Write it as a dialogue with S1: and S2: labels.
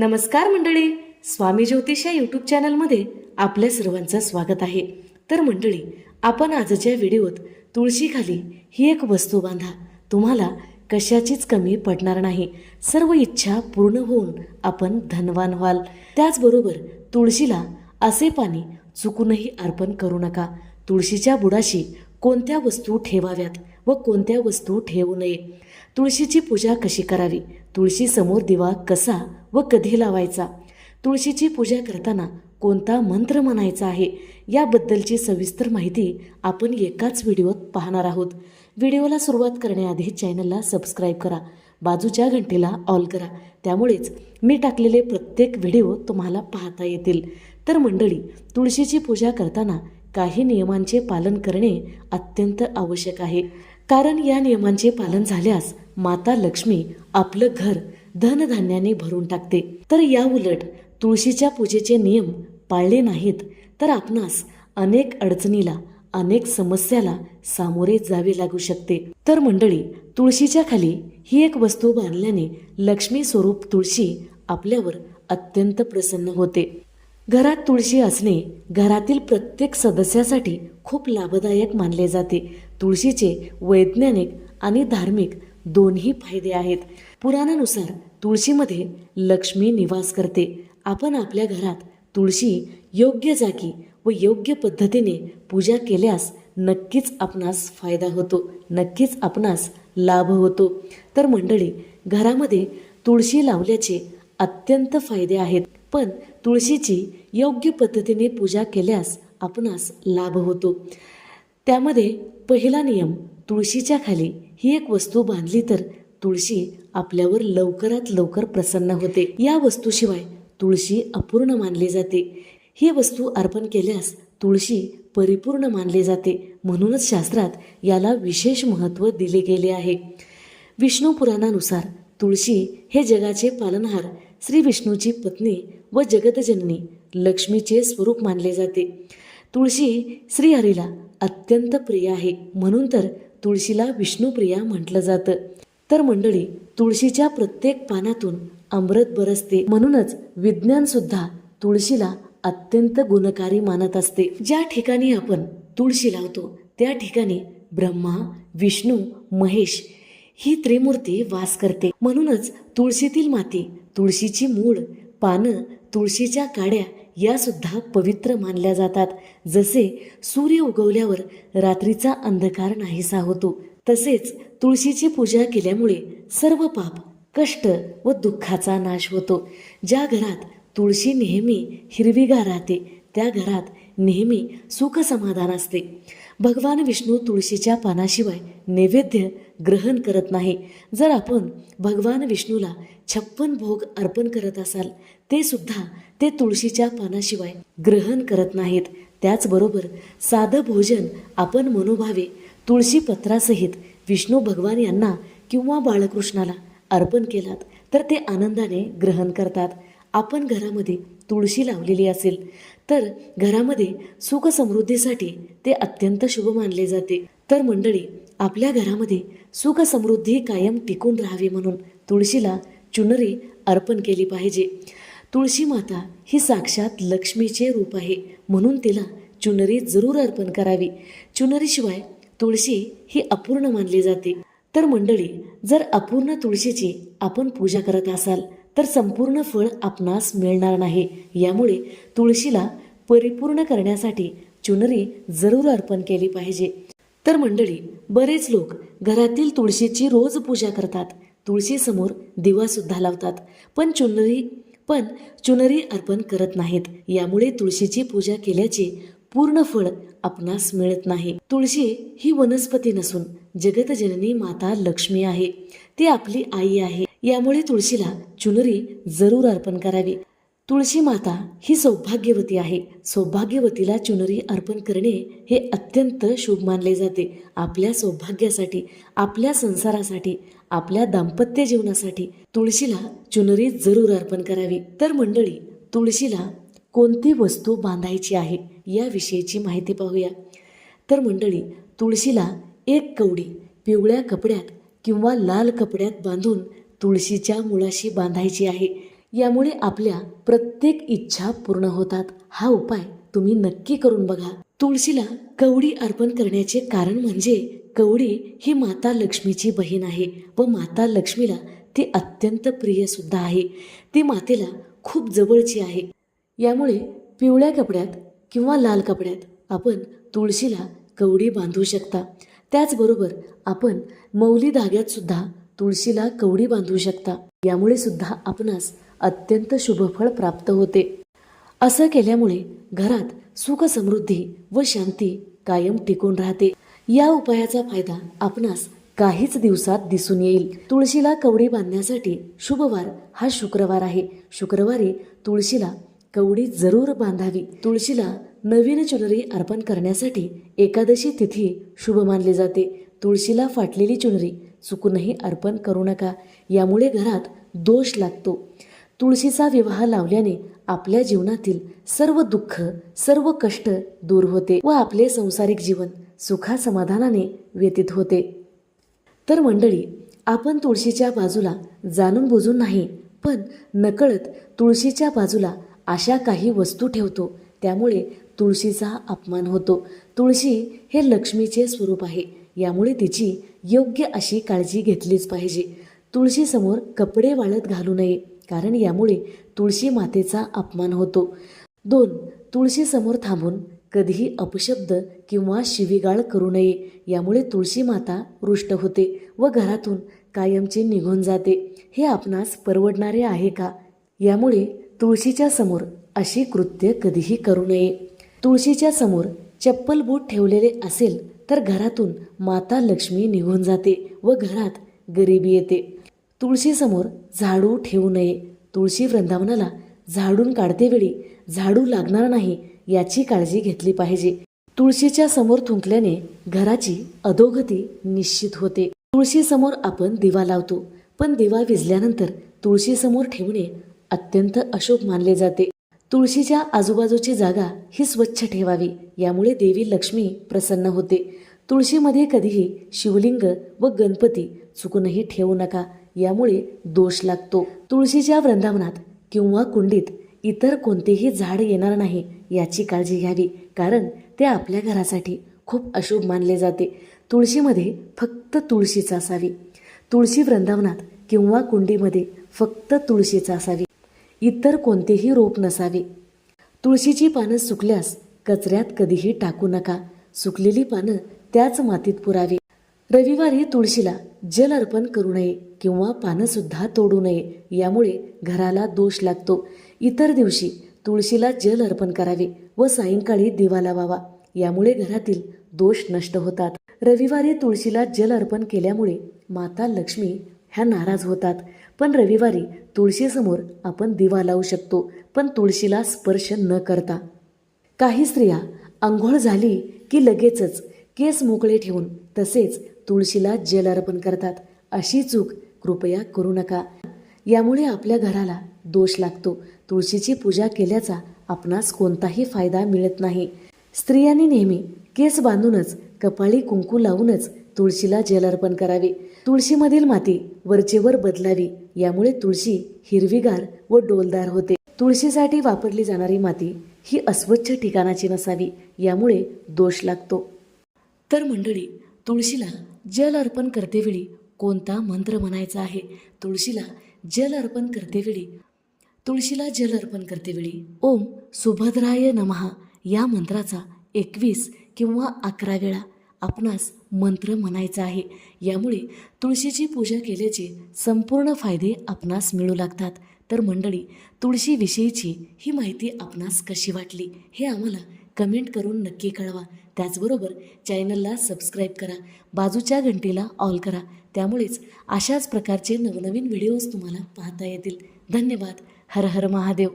S1: नमस्कार मंडळी. स्वामी ज्योतिष या यूट्यूब चॅनलमध्ये आपल्या सर्वांचं स्वागत आहे. तर मंडळी आपण आजच्या व्हिडिओत तुळशीखाली ही एक वस्तू बांधा. तुम्हाला कशाचीच कमी पडणार नाही. सर्व इच्छा पूर्ण होऊन आपण धनवान व्हाल. त्याचबरोबर तुळशीला असे पाणी चुकूनही अर्पण करू नका. तुळशीच्या बुडाशी कोणत्या वस्तू ठेवाव्यात व कोणत्या वस्तू ठेवू नये? तुळशीची पूजा कशी करावी? तुळशीसमोर दिवा कसा व कधी लावायचा? तुळशीची पूजा करताना कोणता मंत्र म्हणायचा आहे? याबद्दलची सविस्तर माहिती आपण एकाच व्हिडिओत पाहणार आहोत. व्हिडिओला सुरुवात करण्याआधी चॅनलला सबस्क्राईब करा. बाजूच्या घंटेला ऑल करा. त्यामुळेच मी टाकलेले प्रत्येक व्हिडिओ तुम्हाला पाहता येतील. तर मंडळी तुळशीची पूजा करताना काही नियमांचे पालन करणे अत्यंत आवश्यक आहे. कारण या नियमांचे पालन झाल्यास माता लक्ष्मी आपलं घर धनधान्याने भरून टाकते. तर या उलट तुळशीच्या पूजेचे नियम पाळले नाहीत तर आपणास अनेक अडचणीला अनेक समस्याला सामोरे जावे लागू शकते. तर मंडळी तुळशीच्या खाली ही एक वस्तू बांधल्याने लक्ष्मी स्वरूप तुळशी आपल्यावर अत्यंत प्रसन्न होते. घरात तुळशी असणे घरातील प्रत्येक सदस्यासाठी खूप लाभदायक मानले जाते. तुळशीचे वैज्ञानिक आणि धार्मिक दोन्ही फायदे आहेत. पुराणानुसार तुळशीमध्ये लक्ष्मी निवास करते. आपण आपल्या घरात तुळशी योग्य जागी व योग्य पद्धतीने पूजा केल्यास नक्कीच आपणास फायदा होतो नक्कीच आपणास लाभ होतो. तर मंडळी घरामध्ये तुळशी लावल्याचे अत्यंत फायदे आहेत. पण तुळशीची योग्य पद्धतीने पूजा केल्यास आपणास लाभ होतो. त्यामध्ये पहिला नियम तुळशीच्या खाली ही एक वस्तू बांधली तर तुळशी आपल्यावर लवकरात लवकर प्रसन्न होते. या वस्तूशिवाय तुळशी अपूर्ण मानली जाते. ही वस्तू अर्पण केल्यास तुळशी परिपूर्ण मानले जाते म्हणूनच शास्त्रात याला विशेष महत्त्व दिले गेले आहे. विष्णू पुराणानुसार तुळशी हे जगाचे पालनहार श्री विष्णूची पत्नी व जगतजननी लक्ष्मीचे स्वरूप मानले जाते. तुळशी श्रीहरीला अत्यंत प्रिय आहे. म्हणून तर तुळशीला विष्णुप्रिया म्हटलं जातं. तर मंडळी तुळशीच्या प्रत्येक पानातून अमृत बरसते. म्हणूनच विज्ञान सुद्धा तुळशीला अत्यंत गुणकारी मानत असते. ज्या ठिकाणी आपण तुळशी लावतो त्या ठिकाणी ब्रह्मा विष्णू महेश ही त्रिमूर्ती वास करते. म्हणूनच तुळशीतील माती तुळशीची मूळ पानं तुळशीच्या काड्या यासुद्धा पवित्र मानल्या जातात. जसे सूर्य उगवल्यावर रात्रीचा अंधकार नाहीसा होतो तसेच तुळशीची पूजा केल्यामुळे सर्व पाप कष्ट व दुःखाचा नाश होतो. ज्या घरात तुळशी नेहमी हिरवीगार राहते त्या घरात नेहमी सुख समाधान असते. भगवान विष्णू तुळशीच्या पानाशिवाय नैवेद्य ग्रहण करत नाही. जर आपण भगवान विष्णूला छप्पन भोग अर्पण करत असाल ते सुद्धा ते तुळशीच्या पानाशिवाय ग्रहण करत नाहीत. त्याचबरोबर साधं भोजन आपण मनोभावे तुळशी पत्रासहित विष्णू भगवान यांना किंवा बाळकृष्णाला अर्पण केलात तर ते आनंदाने ग्रहण करतात. आपण घरामध्ये तुळशी लावलेली असेल तर घरामध्ये सुख समृद्धीसाठी ते अत्यंत शुभ मानले जाते. तर मंडळी आपल्या घरामध्ये सुख समृद्धी कायम टिकून राहावी म्हणून तुळशीला चुनरी अर्पण केली पाहिजे. तुळशी माता ही साक्षात लक्ष्मीचे रूप आहे म्हणून तिला चुनरी जरूर अर्पण करावी. चुनरीशिवाय तुळशी ही अपूर्ण मानली जाते. तर मंडळी जर अपूर्ण तुळशीची आपण पूजा करत असाल तर संपूर्ण फळ आपणास मिळणार नाही. यामुळे तुळशीला परिपूर्ण करण्यासाठी चुनरी जरूर अर्पण केली पाहिजे. तर मंडळी बरेच लोक घरातील तुळशीची रोज पूजा करतात. तुळशीसमोर दिवा सुद्धा लावतात. पण चुनरी पण चुनरी अर्पण करत नाहीत. यामुळे तुळशीची पूजा केल्याचे पूर्ण फळ आपणास मिळत नाही. तुळशी ही वनस्पती नसून जगतजननी माता लक्ष्मी आहे. ती आपली आई आहे. यामुळे तुळशीला चुनरी जरूर अर्पण करावी. तुळशी माता ही सौभाग्यवती आहे. सौभाग्यवतीला चुनरी अर्पण करणे हे अत्यंत शुभ मानले जाते. आपल्या सौभाग्यासाठी आपल्या संसारासाठी आपल्या दाम्पत्य जीवनासाठी तुळशीला चुनरी जरूर अर्पण करावी. तर मंडळी तुळशीला कोणती वस्तू बांधायची आहे याविषयीची माहिती पाहूया. तर मंडळी तुळशीला एक कवडी पिवळ्या कपड्यात किंवा लाल कपड्यात बांधून तुळशीच्या मुळाशी बांधायची आहे. यामुळे आपल्या प्रत्येक इच्छा पूर्ण होतात. हा उपाय तुम्ही नक्की करून बघा. तुळशीला कवडी अर्पण करण्याचे कारण म्हणजे कवडी ही माता लक्ष्मीची बहीण आहे व माता लक्ष्मीला ती अत्यंत प्रिय सुद्धा आहे. ती मातेला खूप जवळची आहे. यामुळे पिवळ्या कपड्यात किंवा लाल कपड्यात आपण तुळशीला कवडी बांधू शकता. त्याचबरोबर आपण मौली धाग्यात सुद्धा तुळशीला कवडी बांधू शकता. यामुळे सुद्धा आपणास अत्यंत शुभफळ प्राप्त होते. असं केल्यामुळे घरात सुख समृद्धी व शांती कायम टिकून राहते. या उपायाचा फायदा आपणास काहीच दिवसात दिसून येईल. तुळशीला कवडी बांधण्यासाठी शुभवार हा शुक्रवार आहे. शुक्रवारी तुळशीला कवडी जरूर बांधावी. तुळशीला नवीन चुनरी अर्पण करण्यासाठी एकादशी तिथी शुभ मानली जाते. तुळशीला फाटलेली चुनरी चुकूनही अर्पण करू नका. यामुळे घरात दोष लागतो. तुळशीचा विवाह लावल्याने आपल्या जीवनातील सर्व दुःख सर्व कष्ट दूर होते व आपले संसारिक जीवन सुखा समाधानाने व्यतीत होते. तर मंडळी आपण तुळशीच्या बाजूला जाणून बुजून नाही पण नकळत तुळशीच्या बाजूला अशा काही वस्तू ठेवतो. त्यामुळे तुळशीचा अपमान होतो. तुळशी हे लक्ष्मीचे स्वरूप आहे. यामुळे तिची योग्य अशी काळजी घेतलीच पाहिजे. तुळशीसमोर कपडे वाळत घालू नये कारण यामुळे तुळशी मातेचा अपमान होतो. दोन तुळशीसमोर थांबून कधीही अपशब्द किंवा शिवीगाळ करू नये यामुळे तुळशी माता रुष्ट होते व घरातून कायमचे निघून जाते. हे आपणास परवडणारे आहे का? यामुळे तुळशीच्या समोर अशी कृत्य कधीही करू नये. तुळशीच्या समोर चप्पल बूट ठेवलेले असेल तर घरातून माता लक्ष्मी निघून जाते व घरात गरिबी येते. तुळशीसमोर झाडू ठेवू नये. तुळशी वृंदावनाला झाडून काढते वेळी झाडू लागणार नाही याची काळजी घेतली पाहिजे. तुळशीच्या समोर थुंकल्याने घराची अधोगती निश्चित होते. तुळशीसमोर आपण दिवा लावतो पण दिवा विजल्यानंतर तुळशीसमोर ठेवणे अत्यंत अशुभ मानले जाते. तुळशीच्या आजूबाजूची जागा ही स्वच्छ ठेवावी. यामुळे देवी लक्ष्मी प्रसन्न होते. तुळशीमध्ये कधीही शिवलिंग व गणपती चुकूनही ठेवू नका. यामुळे दोष लागतो. तुळशीच्या वृंदावनात किंवा कुंडीत इतर कोणतेही झाड येणार नाही याची काळजी घ्यावी कारण ते आपल्या घरासाठी खूप अशुभ मानले जाते. तुळशीमध्ये फक्त तुळशीच असावी. तुळशी वृंदावनात किंवा कुंडीमध्ये फक्त तुळशीच असावी. इतर कोणतेही रोप नसावे. तुळशीची पानं सुकल्यास कचऱ्यात कधीही टाकू नका. सुकलेली पानं त्याच मातीत पुरावी. रविवारी तुळशीला जल अर्पण करू नये किंवा पानं सुद्धा तोडू नये यामुळे घराला दोष लागतो. इतर दिवशी तुळशीला जल अर्पण करावे व सायंकाळी दिवा लावावा यामुळे घरातील दोष नष्ट होतात. रविवारी तुळशीला जल अर्पण केल्यामुळे माता लक्ष्मी ह्या नाराज होतात. पण रविवारी तुळशीसमोर आपण दिवा लावू शकतो पण तुळशीला स्पर्श न करता. काही स्त्रिया आंघोळ झाली की लगेचच केस मोकळे ठेवून तसेच तुळशीला जल अर्पण करतात. अशी चूक कृपया करू नका. यामुळे आपल्या घराला दोष लागतो. तुळशीची पूजा केल्याचा आपणास कोणताही फायदा मिळत नाही. स्त्रियांनी नेहमी केस बांधूनच कपाळी कुंकू लावूनच तुळशीला जल अर्पण करावे. तुळशीमधील माती वरचेवर बदलावी यामुळे तुळशी हिरवीगार व डोलदार होते. तुळशीसाठी वापरली जाणारी माती ही अस्वच्छ ठिकाणाची नसावी यामुळे दोष लागतो. तर मंडळी तुळशीला जल अर्पण करतेवेळी कोणता मंत्र म्हणायचा आहे? तुळशीला जल अर्पण करतेवेळी तुळशीला जल अर्पण करतेवेळी ओम सुभद्राय नमहा या मंत्राचा एकवीस किंवा अकरा वेळा आपणास मंत्र म्हणायचा आहे. यामुळे तुळशीची पूजा केल्याचे संपूर्ण फायदे आपणास मिळू लागतात. तर मंडळी तुळशीविषयीची ही माहिती आपणास कशी वाटली हे आम्हाला कमेंट करून नक्की कळवा. त्याचबरोबर चॅनलला सबस्क्राईब करा. बाजूच्या घंटीला ऑल करा. त्यामुळेच अशाच प्रकारचे नवनवीन व्हिडिओज तुम्हाला पाहता येतील. धन्यवाद. हर हर महादेव.